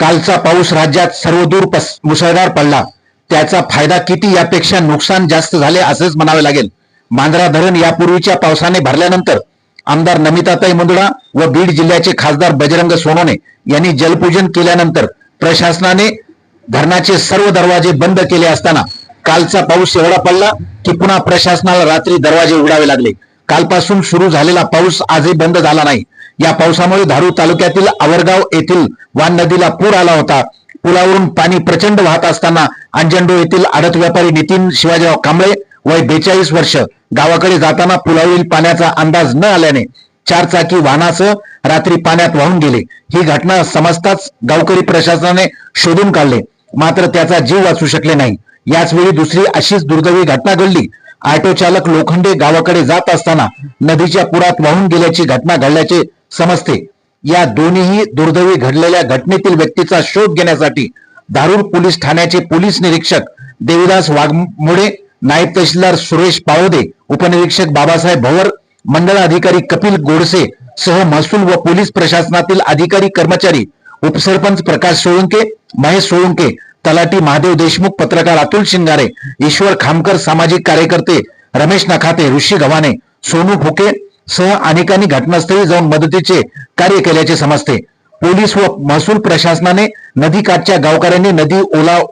कालचा पाऊस राज्यात सर्वदूर पस- मुसळधार पडला. त्याचा फायदा किती यापेक्षा नुकसान जास्त झाले असेच म्हणावे लागेल. मांजरा धरण यापूर्वीच्या पावसाने भरल्यानंतर आमदार नमिताताई मुंदडा व बीड जिल्ह्याचे खासदार बजरंग सोनोने यांनी जलपूजन केल्यानंतर प्रशासनाने धरणाचे सर्व दरवाजे बंद केले असताना कालचा पाऊस एवढा पडला की पुन्हा प्रशासनाला रात्री दरवाजे उघडावे लागले. कालपासून सुरू झालेला पाऊस आजही बंद झाला नाही. या पावसामुळे धारू तालुक्यातील आवरगाव येथील वान नदीला पूर आला होता. पुलावरून पाणी प्रचंड वाहत असताना अंजंडो येथील आडत व्यापारी नितीन शिवाजीराव कांबळे वय बेचाळीस वर्ष गावाकडे जाताना पुलावरील पाण्याचा अंदाज न आल्याने चार चाकी वाहनासह रात्री पाण्यात वाहून गेले. ही घटना समजताच गावकरी प्रशासनाने शोधून काढले. मात्र त्याचा जीव वाचू शकले नाही. याच वेळी दुसरी अशीच दुर्दैवी घटना घडली. ऑटो चालक लोखंडे गावाकडे जात असताना नदीच्या पुरात वाहून गेल्याची घटना घडल्याचे समजते. या दोन्हीही दुर्दैवी घडलेल्या घटनेतील व्यक्तीचा शोध घेण्यासाठी धारूर पोलीस ठाण्याचे पोलीस निरीक्षक देवीदास वाघमोडे नायब तहसीलदार सुरेश पावदे उपनिरीक्षक बाबासाहेब भवर मंडळ अधिकारी कपिल गोडसे सह महसूल व पोलीस प्रशासनातील अधिकारी कर्मचारी उपसरपंच प्रकाश सोळंके महेश सोळंके तलाटी महादेव देशमुख पत्रकार अतुल शिंगारे ईश्वर खामकर सामाजिक कार्यकर्ते रमेश नखाते ऋषी गव्हाणे सोनू फुके सह अनेकांनी घटनास्थळी जाऊन मदतीचे कार्य केल्याचे समजते. पोलीस व महसूल प्रशासनाने नदीकाठच्या गावकऱ्यांनी नदी ओलाव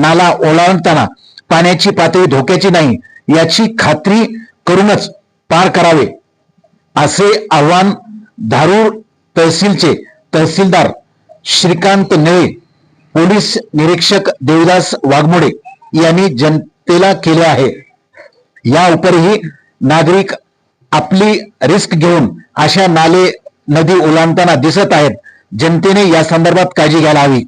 नाला ओलांडताना पाण्याची पातळी धोक्याची नाही याची खात्री करूनच पार करावे असे आव्हान धारूर तहसीलचे तहसीलदार श्रीकांत नळे पोलीस निरीक्षक देवदास वाघमोडे यांनी जनतेला केले आहे. या उपरही नागरिक आपली रिस्क घेऊन अशा नाले नदी ओलांडताना दिसत आहेत. जनतेने या संदर्भात काळजी घ्यायला हवी.